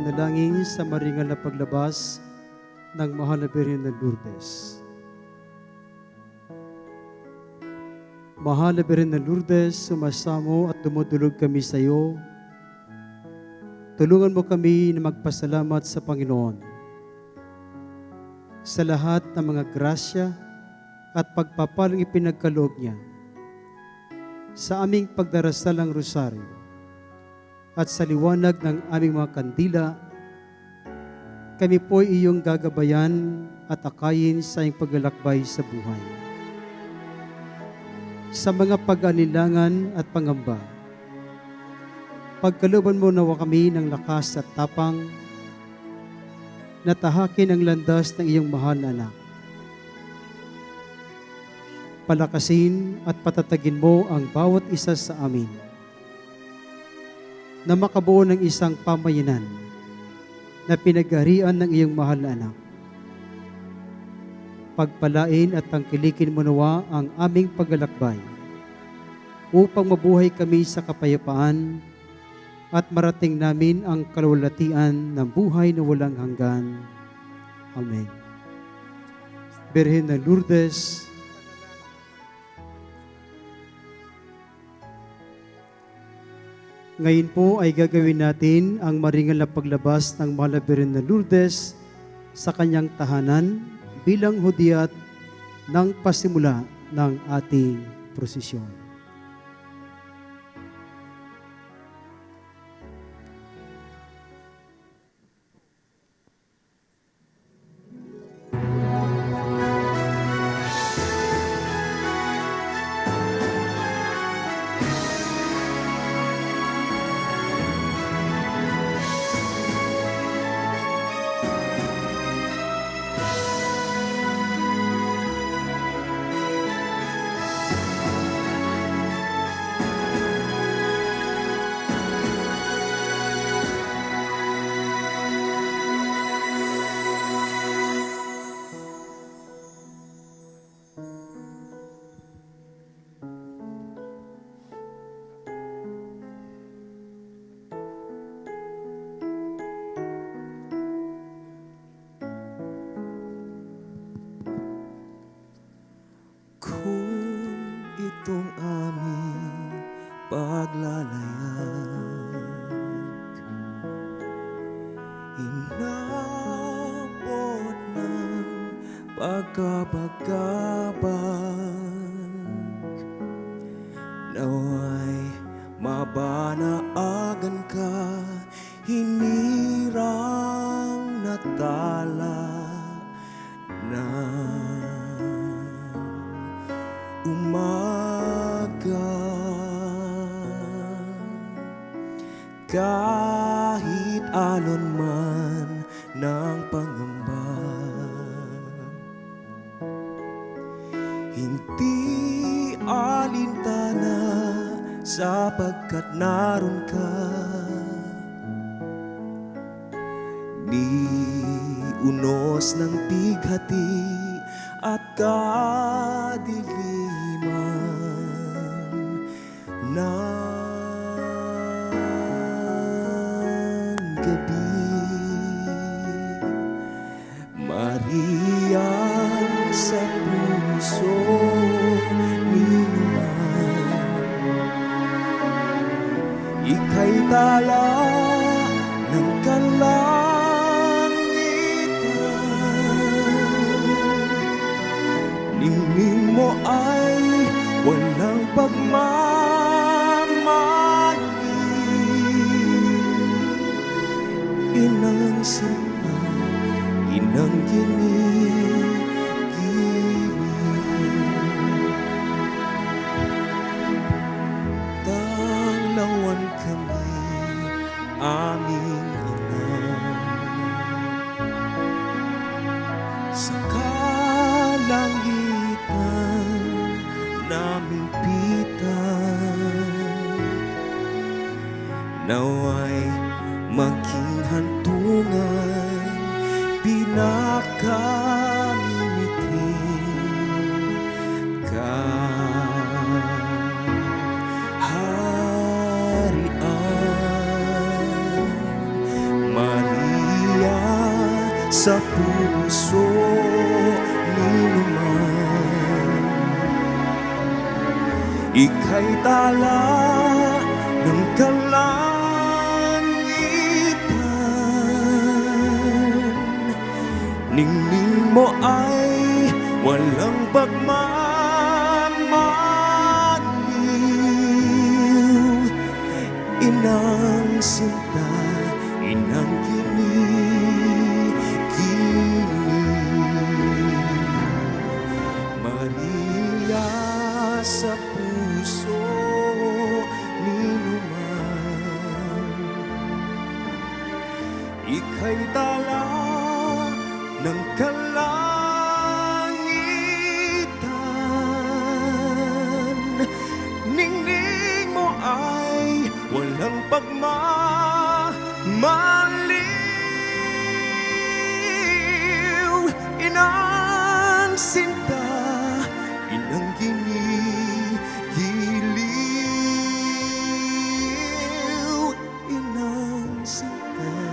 panalangin sa maringal na paglabas ng mahal na Birhen ng Lourdes. Mahal na Birhen ng Lourdes, sumasamo at dumudulog kami sa iyo. Tulungan mo kami na magpasalamat sa Panginoon sa lahat ng mga grasya at pagpapalang ipinagkaloob niya sa aming pagdarasal ng rosaryo at sa liwanag ng aming mga kandila, kami po iyong gagabayan at akayin sa iyong paglalakbay sa buhay. Sa mga pag-alilangan at pangamba, pagkaluban mo nawa kami ng lakas at tapang na tahakin ang landas ng iyong mahal na anak. Palakasin at patatagin mo ang bawat isa sa amin na makabuo ng isang pamayanan na pinagharian ng iyong mahal na anak. Pagpalain at tangkilikin mo nawa ang aming paglalakbay upang mabuhay kami sa kapayapaan at marating namin ang kalwalatian ng buhay na walang hanggan. Amen. Birhen ng Lourdes, Ngayon po ay gagawin natin ang maringal na paglabas ng mahal na Lourdes sa kanyang tahanan bilang hudyat ng pasimula ng ating prosesyon. Itong aming paglalayag. Inabot ng pagkabagabag Kahit alon man ng pangamba Hindi alintana sapagkat naroon ka. Di unos ng pighati at kadiliman Maria sa puso ninuman Ika'y tala ng kalangitan. Ningning mo ay walang pagmamali Inang sa ng ginigiling Dalawan kami, aming ina. Sa kalangitan naming pitan Naway maging hantungan nakamiti ka harian Maria sa puso niluman Ika'y tala ng kalan Ningning mo ay walang pagmamaliw Inang sinta, inang kinikilig Maria sa puso ninuman Ika'y tala walang pagmamaliw. Inang sinta, inang ginigiliw. Inang sinta.